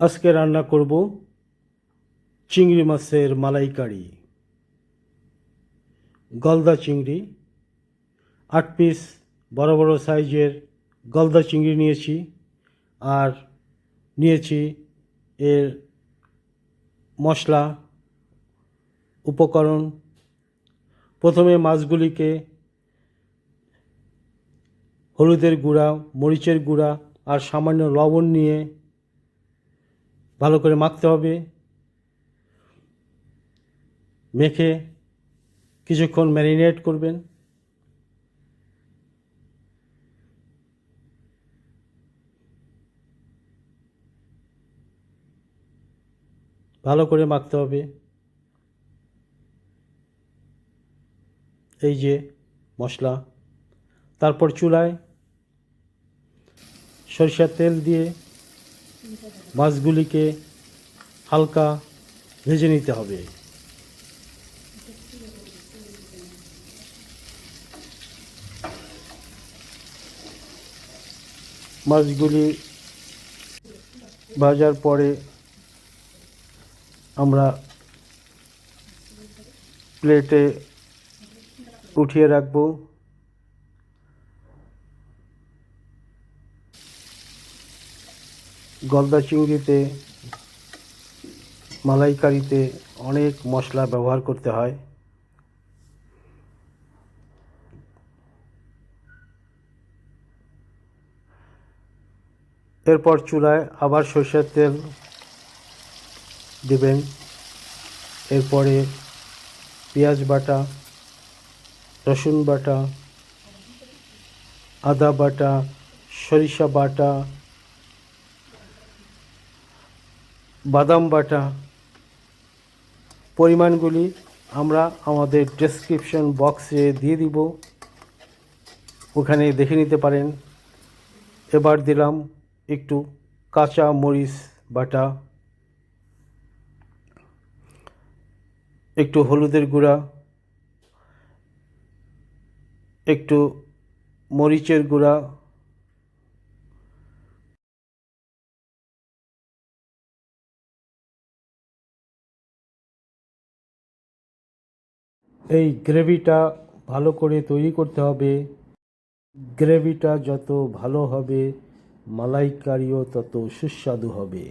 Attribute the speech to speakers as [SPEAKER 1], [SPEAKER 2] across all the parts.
[SPEAKER 1] আজকে রান্না করব চিংড়ি মাছের মালাইকারি। গলদা চিংড়ি, আট পিস বড় বড় সাইজের গলদা চিংড়ি নিয়েছি আর নিয়েছি এর মশলা, উপকরণ। প্রথমে মাছগুলিকে হলুদের গুঁড়া, মরিচের গুঁড়া আর সামান্য লবণ নিয়ে ভালো করে মাখতে হবে। মেখে কিছুক্ষণ ম্যারিনেট করবেন। ভালো করে মাখতে হবে। এই যে মশলা। তারপর চুলায় সরিষার তেল দিয়ে মাছগুলিকে হালকা ভেজে নিতে হবে। মাছগুলি ভাজার পরে আমরা প্লেটে উঠিয়ে রাখব। গলদা চিংড়িতে মালাইকারিতে অনেক মশলা ব্যবহার করতে হয়। এরপর চুলায় আবার সরষের তেল দেবেন। এরপরে পেঁয়াজ বাটা, রসুন বাটা, আদা বাটা, সরিষা বাটা বাদাম বাটা পরিমাণগুলি আমরা আমাদের ডেসক্রিপশন বক্সে দিয়ে দিব। ওখানে দেখে নিতে পারেন। এবার দিলাম একটু কাঁচা মরিচ বাটা, একটু হলুদের গুঁড়া, একটু মরিচের গুঁড়া এই গ্রেভিটা ভালো করে তৈরি করতে হবে। গ্রেভিটা যত ভালো হবে, মালাইকারিও তত সুস্বাদু হবে।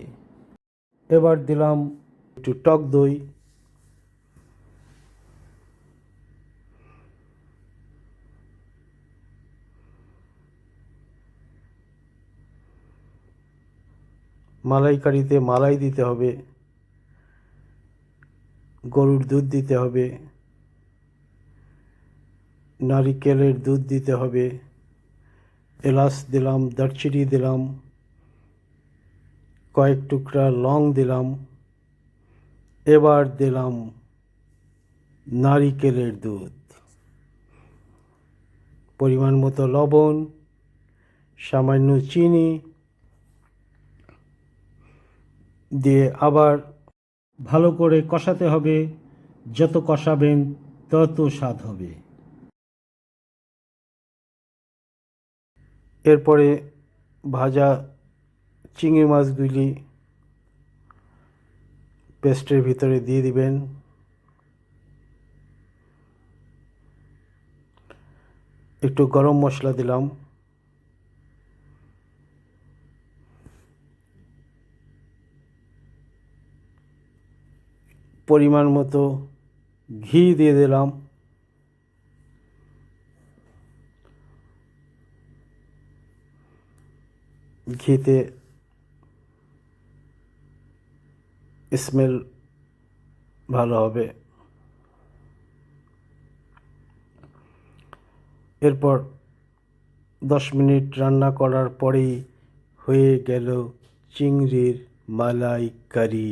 [SPEAKER 1] এবার দিলাম একটু টক দই। মালাইকারিতে মালাই দিতে হবে। গরুর দুধ দিতে হবে। নারিকেলের দুধ দিতে হবে। এলাচ দিলাম, দারচিনি দিলাম, কয়েক টুকরা লং দিলাম। এবার দিলাম নারিকেলের দুধ। পরিমাণ মতো লবণ, সামান্য চিনি দিয়ে আবার ভালো করে কষাতে হবে। যত কষাবেন তত স্বাদ হবে। এরপরে ভাজা চিংড়ি মাছগুলি পেস্টের ভিতরে দিয়ে দিবেন। একটু গরম মশলা দিলাম। পরিমাণ মতো ঘি দিয়ে দিলাম। ঘিতে স্মেল ভালো হবে। এরপর দশ মিনিট রান্না করার পরেই হয়ে গেল চিংড়ির মালাইকারি।